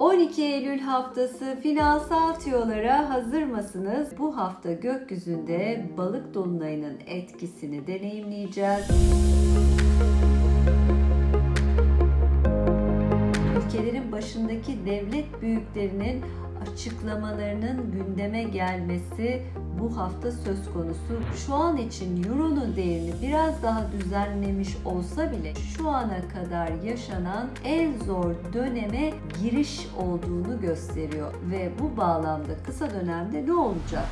12 Eylül haftası finansal tiyolara hazır mısınız? Bu hafta gökyüzünde balık dolunayının etkisini deneyimleyeceğiz. Ülkelerin başındaki devlet büyüklerinin açıklamalarının gündeme gelmesi bu hafta söz konusu. Şu an için Euro'nun değerini biraz daha düzenlemiş olsa bile şu ana kadar yaşanan en zor döneme giriş olduğunu gösteriyor ve bu bağlamda kısa dönemde ne olacak?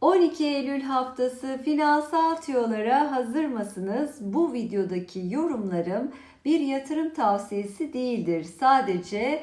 12 Eylül haftası finansal tiyolara hazır mısınız? Bu videodaki yorumlarım bir yatırım tavsiyesi değildir. Sadece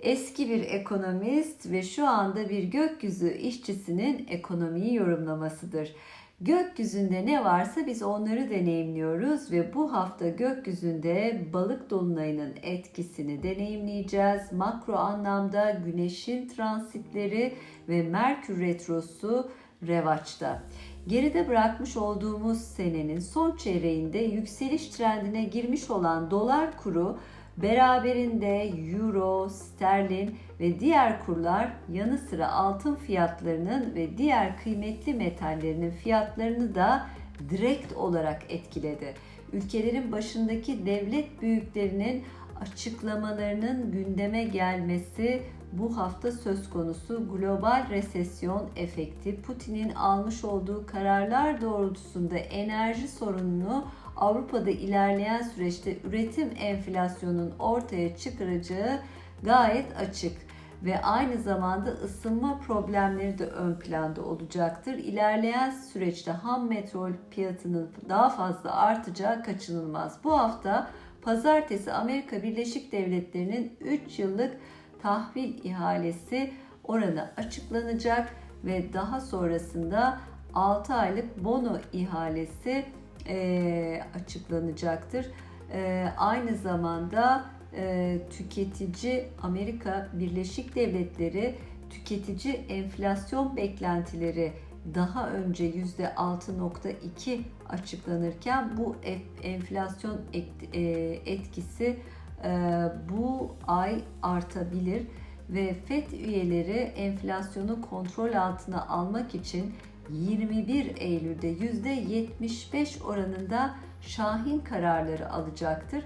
eski bir ekonomist ve şu anda bir gökyüzü işçisinin ekonomiyi yorumlamasıdır. Gökyüzünde ne varsa biz onları deneyimliyoruz ve bu hafta gökyüzünde balık dolunayının etkisini deneyimleyeceğiz. Makro anlamda güneşin transitleri ve Merkür retrosu revaçta. Geride bırakmış olduğumuz senenin son çeyreğinde yükseliş trendine girmiş olan dolar kuru beraberinde euro, sterlin ve diğer kurlar yanı sıra altın fiyatlarının ve diğer kıymetli metallerinin fiyatlarını da direkt olarak etkiledi. Ülkelerin başındaki devlet büyüklerinin açıklamalarının gündeme gelmesi bu hafta söz konusu global resesyon efekti Putin'in almış olduğu kararlar doğrultusunda enerji sorununu Avrupa'da ilerleyen süreçte üretim enflasyonunun ortaya çıkaracağı gayet açık ve aynı zamanda ısınma problemleri de ön planda olacaktır. İlerleyen süreçte ham metrol fiyatının daha fazla artacağı kaçınılmaz. Bu hafta pazartesi Amerika Birleşik Devletleri'nin 3 yıllık tahvil ihalesi oranı açıklanacak ve daha sonrasında 6 aylık bono ihalesi e, açıklanacaktır. E, aynı zamanda e, tüketici Amerika Birleşik Devletleri tüketici enflasyon beklentileri daha önce %6.2 açıklanırken bu enflasyon e, etkisi e, bu ay artabilir ve FED üyeleri enflasyonu kontrol altına almak için 21 Eylül'de %75 oranında şahin kararları alacaktır.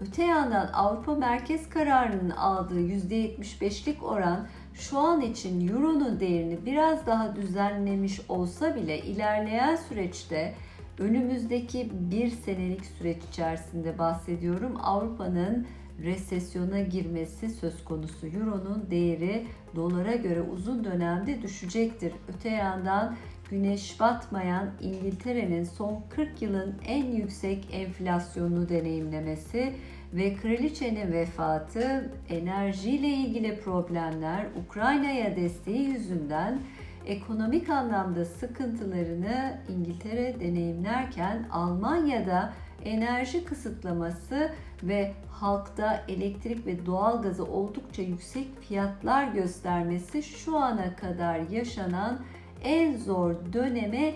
Öte yandan Avrupa Merkez Kararı'nın aldığı %75'lik oran şu an için Euro'nun değerini biraz daha düzenlemiş olsa bile ilerleyen süreçte önümüzdeki bir senelik süreç içerisinde bahsediyorum. Avrupa'nın resesyona girmesi söz konusu. Euro'nun değeri dolara göre uzun dönemde düşecektir. Öte yandan güneş batmayan İngiltere'nin son 40 yılın en yüksek enflasyonunu deneyimlemesi ve kraliçenin vefatı, enerjiyle ilgili problemler, Ukrayna'ya desteği yüzünden ekonomik anlamda sıkıntılarını İngiltere deneyimlerken Almanya'da enerji kısıtlaması ve halkta elektrik ve doğalgazı oldukça yüksek fiyatlar göstermesi şu ana kadar yaşanan en zor döneme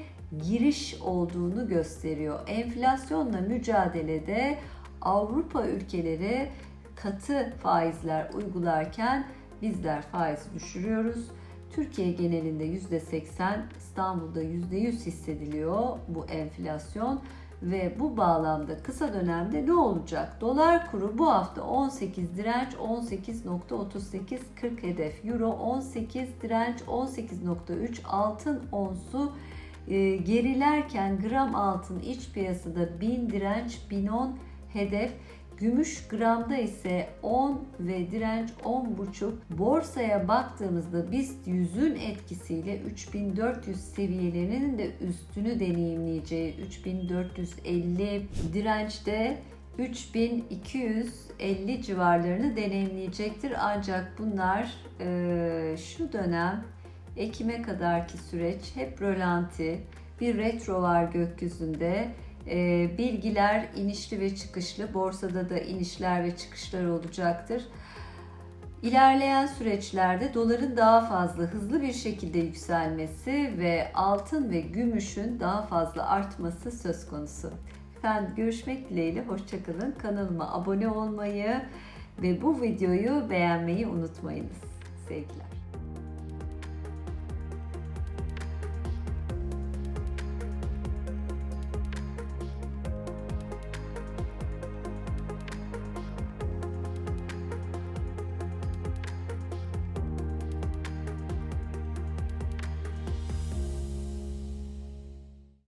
giriş olduğunu gösteriyor. Enflasyonla mücadelede Avrupa ülkeleri katı faizler uygularken bizler faizi düşürüyoruz. Türkiye genelinde %80, İstanbul'da %100 hissediliyor bu enflasyon ve bu bağlamda kısa dönemde ne olacak? Dolar kuru bu hafta 18 direnç 18.38 40 hedef. Euro 18 direnç 18.3 altın onsu e, gerilerken gram altın iç piyasada 1000 direnç 1010 hedef. Gümüş gramda ise 10 ve direnç 10,5. Borsaya baktığımızda biz yüzün etkisiyle 3400 seviyelerinin de üstünü deneyimleyeceği 3450 dirençte 3250 civarlarını deneyimleyecektir. Ancak bunlar e, şu dönem Ekim'e kadarki süreç hep rölanti, bir retro var gökyüzünde bilgiler inişli ve çıkışlı. Borsada da inişler ve çıkışlar olacaktır. İlerleyen süreçlerde doların daha fazla hızlı bir şekilde yükselmesi ve altın ve gümüşün daha fazla artması söz konusu. Efendim görüşmek dileğiyle hoşçakalın. Kanalıma abone olmayı ve bu videoyu beğenmeyi unutmayınız. Sevgiler.